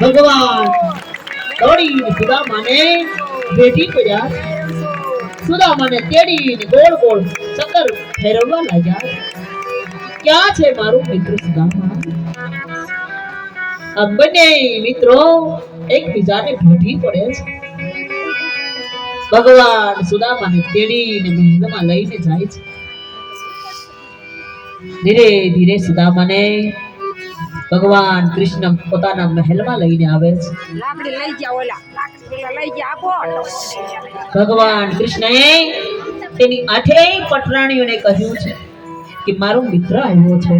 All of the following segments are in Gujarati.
ભગવાન દોડીને સુદામાને ભેટી પડ્યા સુદામાને તેડીને ગોળ ગોળ ચક્કર ફેરવવા લાગ્યા ક્યાં છે મારું મિત્ર સુદામા આ બંને મિત્રો એકબીજાને ભેટી પડે છે ભગવાન સુદામાને તેડીને મહેલમાં લઈને જાય છે. ધીરે ધીરે સુદામાને ભગવાન કૃષ્ણ પોતાના મહેલમાં લઈને આવે છે. લાકડી લઈ જા ઓલા. લાકડી લઈ જા આપો. ભગવાન કૃષ્ણએ તેની આઠેય પટરાણીઓને કહ્યું છે કે મારો મિત્ર આવ્યો છે.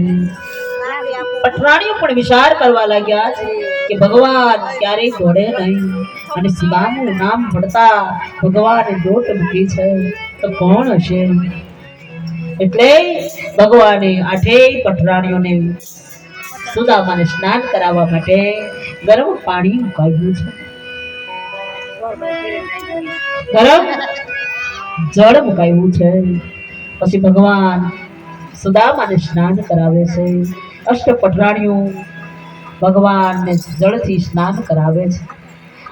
પટરાણીઓ પણ વિચાર કરવા લાગ્યા છે કે ભગવાન ક્યારેય દોડે નહીં. અને શિવાનું નામ પડતા ભગવાન જોટ મૂકી છે. તો કોણ હશે? એટલે ભગવાને આઠેય પટરાણીઓને સુદામાને સ્નાન કરાવવા માટે ગરમ પાણી મુકાવ્યું છે. ગરમ જળ મુકાયું છે. પછી ભગવાન સુદામાને સ્નાન કરાવે છે. અષ્ટ પટરાણીઓ ભગવાનને જળથી સ્નાન કરાવે છે.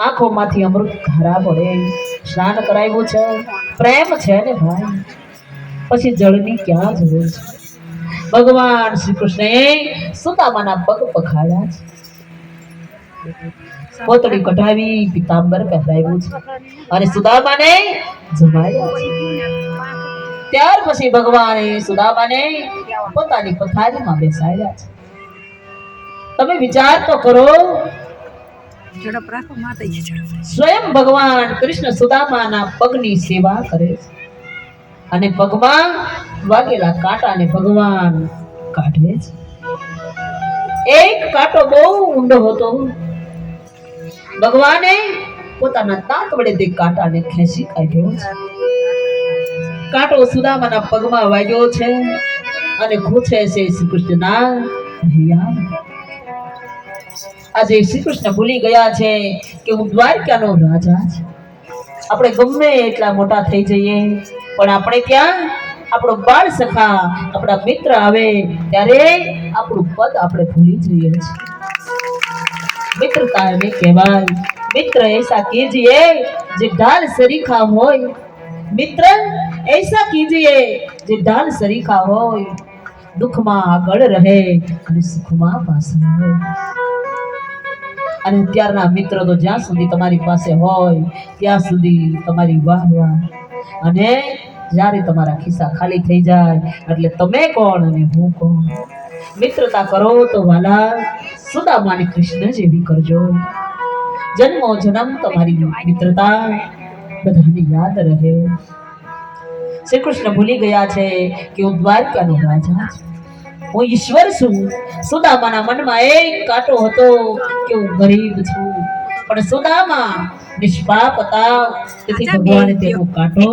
આંખોમાંથી અમૃત ધારા પડે સ્નાન કરાવ્યું છે. પ્રેમ છે ને ભાઈ? પછી જળની ક્યાં જરૂર છે? ભગવાન શ્રી કૃષ્ણએ સુદામાના પગ પખાડ્યા છે. પોતળી કઢાવી પિતાંબર પહેરાવ્યું છે. અને સુદામાને જમાડ્યા છે. ત્યાર પછી ભગવાને સુદામાને પોતાની પથારીમાં બેસાડ્યા છે. તમે વિચાર તો કરો. સ્વયં ભગવાન કૃષ્ણ સુદામાના પગની સેવા કરે છે. અને પગમાં વાગેલા કાંટાને ભગવાન કાઢે છે. એક કાંટો બહુ ઊંડો હતો. ભગવાને પોતાના તાંત વડે તે કાંટાને ખેંચી કાઢ્યો છે. કાંટો સુદામાના પગમાં વાગ્યો છે અને ખૂંચે છે શ્રી કૃષ્ણના હૈયા આજે શ્રી કૃષ્ણ ભૂલી ગયા છે કે હું દ્વારકાનો રાજા છું. આપણે ગમે એટલા મોટા થઈ જઈએ, પણ આપણે ત્યાં આપણો બાળ સખા, આપણા મિત્ર આવે ત્યારે આપણું પદ આપણે ભૂલી જઈએ છીએ. મિત્રતા એને કહેવાય. મિત્ર એસા કીજીએ, જે ઢાલ સરીખા હોય. મિત્ર એસા કીજીએ, જે ઢાલ સરીખા હોય. દુઃખમાં આગળ રહે અને સુખમાં પાછળ હોય અને અત્યારના મિત્રો તો જ્યાં સુધી તમારી પાસે હોય, ત્યાં સુધી તમારી વાહ વાહ. અને જ્યારે તમારા ખિસ્સા ખાલી થઈ જાય એટલે તમે કોણ અને હું કોણ? મિત્રતા કરો તો વાલા સુદામા અને કૃષ્ણ જેવી કરજો. જન્મો જન્મ તમારી મિત્રતા બધાને યાદ રહે. શ્રી કૃષ્ણ ભૂલી ગયા છે કે હું દ્વારકાનો રાજા હું ઈશ્વર છું. સુદામાના મનમાં એક કાંટો હતો કે હું ગરીબ છું. પણ સુદામા નિષ્પાપ હતા. તેથી ભગવાને તેનો કાંટો